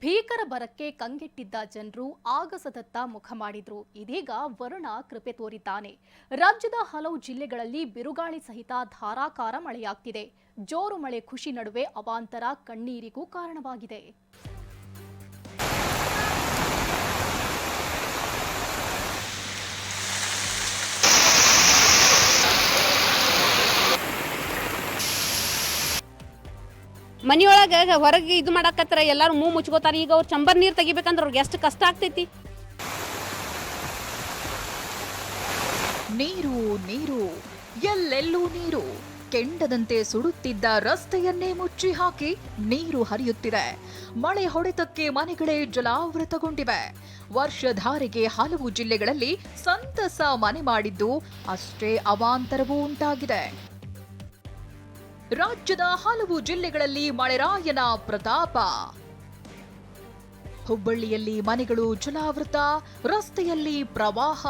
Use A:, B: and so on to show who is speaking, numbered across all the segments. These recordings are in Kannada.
A: ಭೀಕರ ಬರಕ್ಕೆ ಕಂಗೆಟ್ಟಿದ್ದ ಜನರು ಆಗಸದತ್ತ ಮುಖ ಮಾಡಿದ್ರು. ಇದೀಗ ವರುಣ ಕೃಪೆ ತೋರಿದ್ದಾನೆ. ರಾಜ್ಯದ ಹಲವು ಜಿಲ್ಲೆಗಳಲ್ಲಿ ಬಿರುಗಾಳಿ ಸಹಿತ ಧಾರಾಕಾರ ಮಳೆಯಾಗ್ತಿದೆ. ಜೋರು ಮಳೆ ಖುಷಿ ನಡುವೆ ಅವಾಂತರ ಕಣ್ಣೀರಿಗೂ ಕಾರಣವಾಗಿದೆ.
B: ಮನಿಯೊಳಗೆ ಹೊರಗೆ ಇದು ಮಾಡಾಕತ್ತಾರ, ಎಲ್ಲರೂ ಮೂ ಮುಚ್ಕೋತಾರ. ಈಗ ಅವ್ರು ಚಂಬರ್ ನೀರು ತೆಗಿಬೇಕಂದ್ರೆ ಅವ್ರಿಗೆ ಎಷ್ಟು ಕಷ್ಟ ಆಗ್ತೈತಿ.
C: ನೀರು ನೀರು, ಎಲ್ಲೆಲ್ಲೂ ನೀರು. ಕೆಂಡದಂತೆ ಸುಡುತ್ತಿದ್ದ ರಸ್ತೆಯನ್ನೇ ಮುಚ್ಚಿ ಹಾಕಿ ನೀರು ಹರಿಯುತ್ತಿದೆ. ಮಳೆ ಹೊಡೆತಕ್ಕೆ ಮನೆಗಳೇ ಜಲಾವೃತಗೊಂಡಿವೆ. ವರ್ಷಧಾರೆಗೆ ಹಲವು ಜಿಲ್ಲೆಗಳಲ್ಲಿ ಸಂತಸ ಮನೆ ಮಾಡಿದ್ದು ಅಷ್ಟೇ ಅವಾಂತರವೂ ಉಂಟಾಗಿದೆ. ರಾಜ್ಯದ ಹಲವು ಜಿಲ್ಲೆಗಳಲ್ಲಿ ಮಳೆರಾಯನ ಪ್ರತಾಪ. ಹುಬ್ಬಳ್ಳಿಯಲ್ಲಿ ಮನೆಗಳು ಜಲಾವೃತ ರಸ್ತೆಯಲ್ಲಿ ಪ್ರವಾಹ.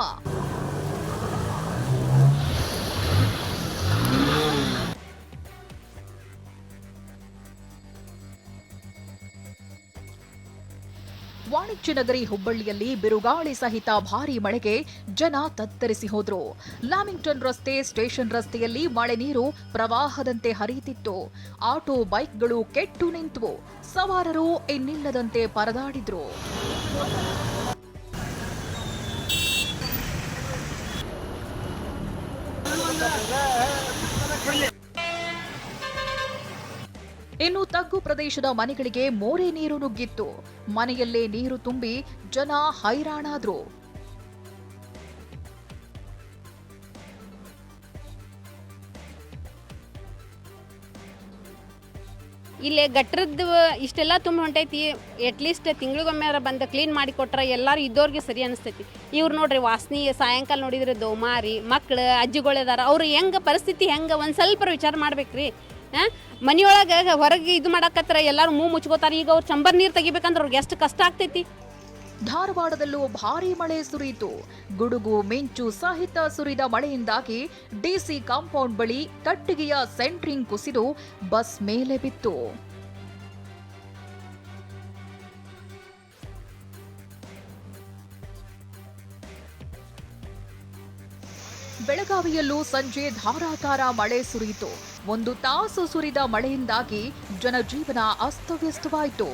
C: ವಾಣಿಜ್ಯ ನಗರಿ ಹುಬ್ಬಳ್ಳಿಯಲ್ಲಿ ಬಿರುಗಾಳಿ ಸಹಿತ ಭಾರೀ ಮಳೆಗೆ ಜನ ತತ್ತರಿಸಿ ಹೋದ್ರು. ಲ್ಯಾಮಿಂಗ್ಟನ್ ರಸ್ತೆ, ಸ್ಟೇಷನ್ ರಸ್ತೆಯಲ್ಲಿ ಮಳೆ ನೀರು ಪ್ರವಾಹದಂತೆ ಹರಿಯುತ್ತಿತ್ತು. ಆಟೋ ಬೈಕ್ಗಳು ಕೆಟ್ಟು ನಿಂತವು. ಸವಾರರು ಇನ್ನಿಲ್ಲದಂತೆ ಪರದಾಡಿದ್ರು. ಇನ್ನು ತಗ್ಗು ಪ್ರದೇಶದ ಮನೆಗಳಿಗೆ ಮೋರೆ ನೀರು ನುಗ್ಗಿತ್ತು. ಮನೆಯಲ್ಲೇ ನೀರು ತುಂಬಿ ಜನ ಹೈರಾಣಾದ್ರು.
B: ಇಲ್ಲಿ ಗಟ್ರದ್ದು ಇಷ್ಟೆಲ್ಲ ತುಂಬ ಹೊಂಟೈತಿ. ಅಟ್ಲೀಸ್ಟ್ ತಿಂಗಳಿಗೊಮ್ಮೆ ಬಂದು ಕ್ಲೀನ್ ಮಾಡಿ ಕೊಟ್ರೆ ಎಲ್ಲರೂ ಇದ್ದವ್ರಿಗೆ ಸರಿ ಅನಿಸ್ತೈತಿ. ಇವ್ರು ನೋಡ್ರಿ ವಾಸನಿ ಸಾಯಂಕಾಲ ನೋಡಿದ್ರೆ ದೋಮಾರಿ, ಮಕ್ಳು ಅಜ್ಜಿಗಳಿದಾರ ಅವ್ರು ಹೆಂಗೆ ಪರಿಸ್ಥಿತಿ ಹೆಂಗೆ ಒಂದು ಸ್ವಲ್ಪ ವಿಚಾರ ಮಾಡ್ಬೇಕ್ರಿ. ಹಾಂ ಮನಿಯೊಳಗೆ ಹೊರಗೆ ಇದು ಮಾಡಾಕತ್ತಾರ, ಎಲ್ಲರೂ ಮೂ ಮುಚ್ಕೋತಾರೆ. ಈಗ ಅವ್ರು ಚಂಬರ್ ನೀರು ತೆಗಿಬೇಕಂದ್ರೆ ಅವ್ರಿಗೆ ಎಷ್ಟು ಕಷ್ಟ ಆಗ್ತೈತಿ.
C: ಧಾರವಾಡದಲ್ಲೂ ಭಾರಿ ಮಳೆ ಸುರಿಯಿತು. ಗುಡುಗು, ಮಿಂಚು ಸಹಿತ ಸುರಿದ ಮಳೆಯಿಂದಾಗಿ ಡಿಸಿ ಕಾಂಪೌಂಡ್ ಬಳಿ ಕಟ್ಟಿಗೆಯ ಸೆಂಟ್ರಿಂಗ್ ಕುಸಿದು ಬಸ್ ಮೇಲೆ ಬಿತ್ತು. ಬೆಳಗಾವಿಯಲ್ಲೂ ಸಂಜೆ ಧಾರಾಕಾರ ಮಳೆ ಸುರಿಯಿತು. ಒಂದು ತಾಸು ಸುರಿದ ಮಳೆಯಿಂದಾಗಿ ಜನಜೀವನ ಅಸ್ತವ್ಯಸ್ತವಾಯಿತು.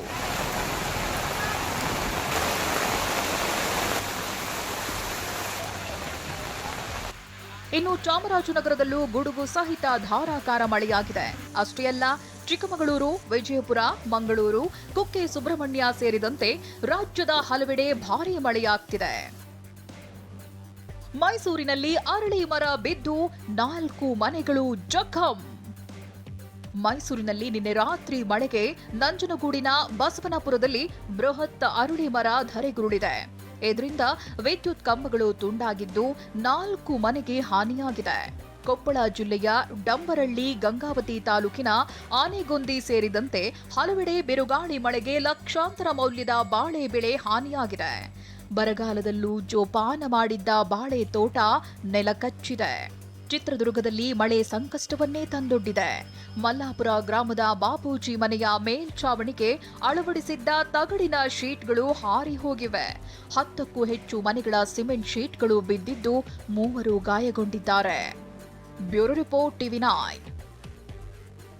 C: ಇನ್ನು ಚಾಮರಾಜನಗರದಲ್ಲೂ ಗುಡುಗು ಸಹಿತ ಧಾರಾಕಾರ ಮಳೆಯಾಗಿದೆ. ಅಷ್ಟೇ ಅಲ್ಲ, ಚಿಕ್ಕಮಗಳೂರು, ವಿಜಯಪುರ, ಮಂಗಳೂರು, ಕುಕ್ಕೆ ಸುಬ್ರಹ್ಮಣ್ಯ ಸೇರಿದಂತೆ ರಾಜ್ಯದ ಹಲವೆಡೆ ಭಾರೀ ಮಳೆಯಾಗ್ತಿದೆ. ಮೈಸೂರಿನಲ್ಲಿ ಅರಳಿ ಮರ ಬಿದ್ದು ನಾಲ್ಕು ಮನೆಗಳು ಜಖಂ. ಮೈಸೂರಿನಲ್ಲಿ ನಿನ್ನೆ ರಾತ್ರಿ ಮಳೆಗೆ ನಂಜನಗೂಡಿನ ಬಸವನಪುರದಲ್ಲಿ ಬೃಹತ್ ಅರಳಿ ಮರ ಧರೆಗುರುಳಿದೆ. ಇದರಿಂದ ವಿದ್ಯುತ್ ಕಂಬಗಳು ತುಂಡಾಗಿದ್ದು ನಾಲ್ಕು ಮನೆಗೆ ಹಾನಿಯಾಗಿದೆ. ಕೊಪ್ಪಳ ಜಿಲ್ಲೆಯ ಡಂಬರಳ್ಳಿ, ಗಂಗಾವತಿ ತಾಲೂಕಿನ ಆನೆಗೊಂದಿ ಸೇರಿದಂತೆ ಹಲವೆಡೆ ಬಿರುಗಾಳಿ ಮಳೆಗೆ ಲಕ್ಷಾಂತರ ಮೌಲ್ಯದ ಬಾಳೆ ಬೆಳೆ ಹಾನಿಯಾಗಿದೆ. ಬರಗಾಲದಲ್ಲೂ ಜೋಪಾನ ಮಾಡಿದ್ದ ಬಾಳೆ ತೋಟ ನೆಲಕಚ್ಚಿದೆ. ಚಿತ್ರದುರ್ಗದಲ್ಲಿ ಮಳೆ ಸಂಕಷ್ಟವನ್ನೇ ತಂದೊಡ್ಡಿದೆ. ಮಲ್ಲಾಪುರ ಗ್ರಾಮದ ಬಾಪೂಜಿ ಮನೆಯ ಮೇಲ್ಛಾವಣಿಗೆ ಅಳವಡಿಸಿದ್ದ ತಗಡಿನ ಶೀಟ್ಗಳು ಹಾರಿ ಹೋಗಿವೆ. ಹತ್ತಕ್ಕೂ ಹೆಚ್ಚು ಮನೆಗಳ ಸಿಮೆಂಟ್ ಶೀಟ್ಗಳು ಬಿದ್ದಿದ್ದು ಮೂವರು ಗಾಯಗೊಂಡಿದ್ದಾರೆ. Bureau report TV